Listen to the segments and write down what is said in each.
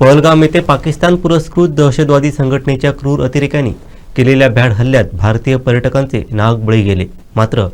पहलगाम येथे पाकिस्तान पुरस्कृत दहशतवादी संघटनेच्या क्रूर अतिरेक्यांनी केलेल्या भ्याड हल्ल्यात भारतीय पर्यटकांचे नाग बळी गेले. मात्र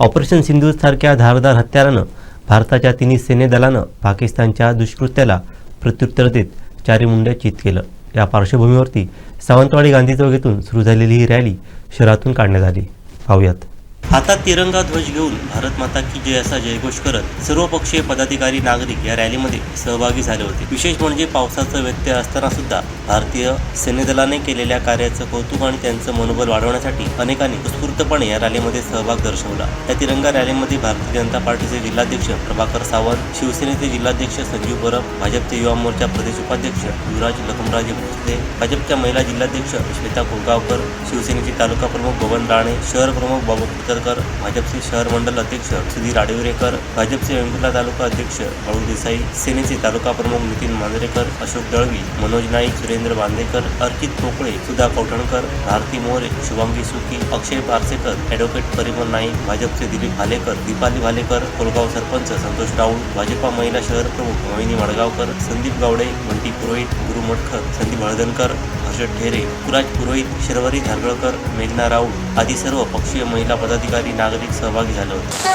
ऑपरेशन सिंधू सारख्या धारदार हत्यारानं भारताच्या तिन्ही सेनेदलानं पाकिस्तानच्या दुष्कृत्याला प्रत्युत्तर देत चारी मुंड्या चित केलं. या पार्श्वभूमीवरती सावंतवाडी गांधी चौक येथून सुरू झालेली ही रॅली शहरातून काढण्यात आली. पाहूयात. हातात तिरंगा ध्वज घेऊन भारत माता की जय असा जयघोष करत सर्वपक्षीय पदाधिकारी नागरिक या रॅलीमध्ये सहभागी झाले होते. विशेष म्हणजे पावसाचं व्यत्यय असताना सुद्धा भारतीय सैन्यदलाने केलेल्या कार्याचं कौतुक आणि त्यांचं मनोबल वाढवण्यासाठी अनेकांनी उत्स्फूर्तपणे या रॅलीमध्ये सहभाग दर्शवला. या तिरंगा रॅलीमध्ये भारतीय जनता पार्टीचे जिल्हाध्यक्ष प्रभाकर सावंत शिवसेनेचे जिल्हाध्यक्ष संजीव परब भाजपचे युवा मोर्चा प्रदेश उपाध्यक्ष युवराज लखमराजे भोसले भाजपच्या महिला जिल्हाध्यक्ष श्वेता कोळगावकर शिवसेनेचे तालुका प्रमुख बबन राणे शहर प्रमुख बाबू कुतरकर भाजपचे शहर मंडल अध्यक्ष सुधीर आडिवरेकर भाजपचे वेंगुर्ला तालुका अध्यक्ष बाळू देसाई सेनेचे तालुका प्रमुख नितीन मांजरेकर अशोक दळवी मनोज नाईक सुरेंद्र बांदेकर अर्चित पोकळे सुधा कौठणकर भारती मोरे शुभांगी सुकी अक्षय पारसेकर ॲडव्होकेट परिमल नाईक भाजपचे दिलीप भालेकर दीपाली भालेकर कोलगाव सरपंच संतोष राऊत भाजपा महिला शहर प्रमुख मोहिनी मडगावकर संदीप गावडे बंटी पुरोहित गुरु मटखर संदीप हळदणकर हर्षद ठेरे पुराज पुरोहित शर्वरी धारगळकर मेघना राऊत आदी सर्व पक्षीय महिला पदाधिकारी नागरिक सहभागी झाले होते.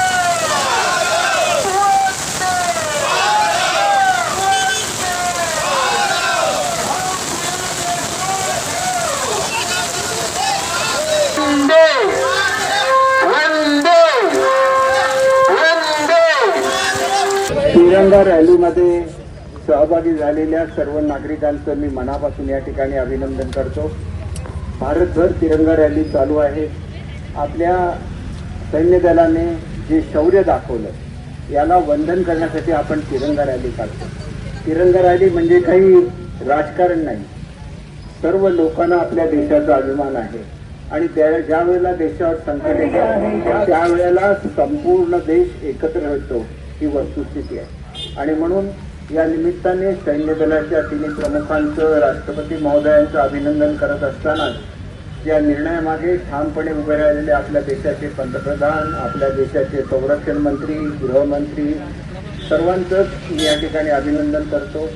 वंदे वंदे वंदे. तिरंगा रॅलीमध्ये सहभागी झालेल्या सर्व नागरिकांचं मी मनापासून या ठिकाणी अभिनंदन करतो. भारतभर तिरंगा रॅली चालू आहे. आपल्या सैन्य दलाने जे शौर्य दाखवलं याला वंदन करण्यासाठी आपण तिरंगा रॅली काढतो. तिरंगा रॅली म्हणजे काही राजकारण नाही. सर्व लोकांना आपल्या देशाचा अभिमान आहे. आणि त्या ज्या वेळेला देशावर संकट येतं त्यावेळेला संपूर्ण देश एकत्र होतो ही वस्तुस्थिती आहे. आणि म्हणून या निमित्ताने सैन्य दलाच्या तिन्ही प्रमुखांचं राष्ट्रपती महोदयांचं अभिनंदन करत असतानाच या निर्णयामागे ठामपणे उभे राहिलेले आपल्या देशाचे पंतप्रधान आपल्या देशाचे संरक्षण मंत्री गृहमंत्री सर्वांचंच मी या ठिकाणी अभिनंदन करतो.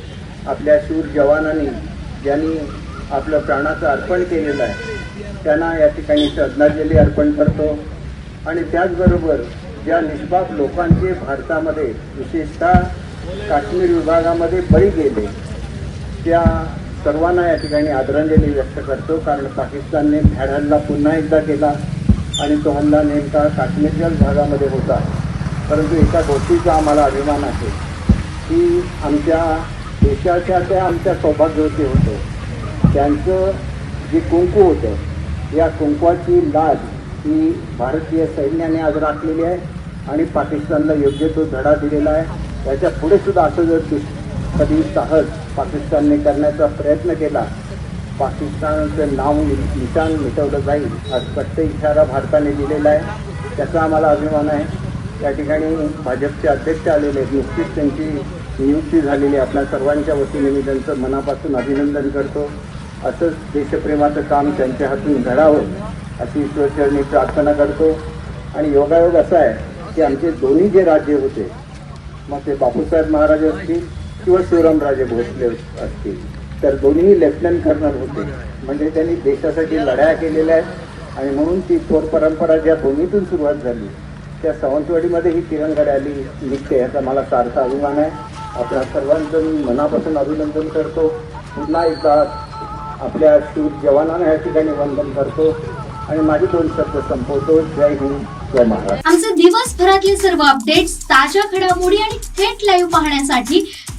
आपल्या शूर जवानांनी ज्यांनी आपलं प्राणाचं अर्पण केलेलं आहे त्यांना या ठिकाणी श्रद्धांजली अर्पण करतो. आणि त्याचबरोबर ज्या निष्पाप लोकांचे भारतामध्ये विशेषतः काश्मीर विभागामध्ये बळी गेले त्या सर्वांना या ठिकाणी आदरांजली व्यक्त करतो कारण पाकिस्तानने भ्याड हल्ला पुन्हा एकदा केला आणि तो हल्ला नेमका काश्मीरच्याच भागामध्ये होता. परंतु एका गोष्टीचा आम्हाला अभिमान आहे की आमच्या देशाच्या त्या आमच्या सौभाग्यवती होतं. त्यांचं जे कुंकू होतं या कुंकवाची लाज ही भारतीय सैन्याने आज राखलेली आहे आणि पाकिस्तानला योग्य तो धडा दिलेला आहे. याच्यापुढे सुद्धा असं जर कधी साहस पाकिस्तानने करण्याचा प्रयत्न केला. पाकिस्तानचं नाव निशाण मिटवलं जाईल हा स्पष्ट इशारा भारताने दिलेला आहे. त्याचा आम्हाला अभिमान आहे. त्या ठिकाणी भाजपचे अध्यक्ष आलेले आहेत. नुकतीच त्यांची नियुक्ती झालेली आपल्या सर्वांच्या वतीने मी त्यांचं मनापासून अभिनंदन करतो. असंच देशप्रेमाचं काम त्यांच्या हातून घडावं अशी ईश्वरचरणी प्रार्थना करतो. आणि योगायोग असा आहे की आमचे दोन्ही जे राज्य होते मग ते बापूसाहेब महाराज असतील किंवा शिवरामराजे भोसले असतील तर दोन्ही लेफ्टनंट कर्नल होते. म्हणजे त्यांनी देशासाठी लढाया केलेल्या आहेत. आणि म्हणून ती थोर परंपरा ज्या भूमीतून सुरुवात झाली त्या सावंतवाडीमध्ये ही तिरंगा रॅली निघते याचा मला सारखा अभिमान आहे. आपल्या सर्वांचं मी मनापासून अभिनंदन करतो. पुन्हा एकदा आपल्या शूर जवानांना या ठिकाणी वंदन करतो. आणि माझे दोन शब्द संपवतो. जय हिंद जय महाराष्ट्र. आमचे दिवसभरातले सर्व अपडेट्स ताज्या घडामोडी आणि थेट लाईव्ह पाहण्यासाठी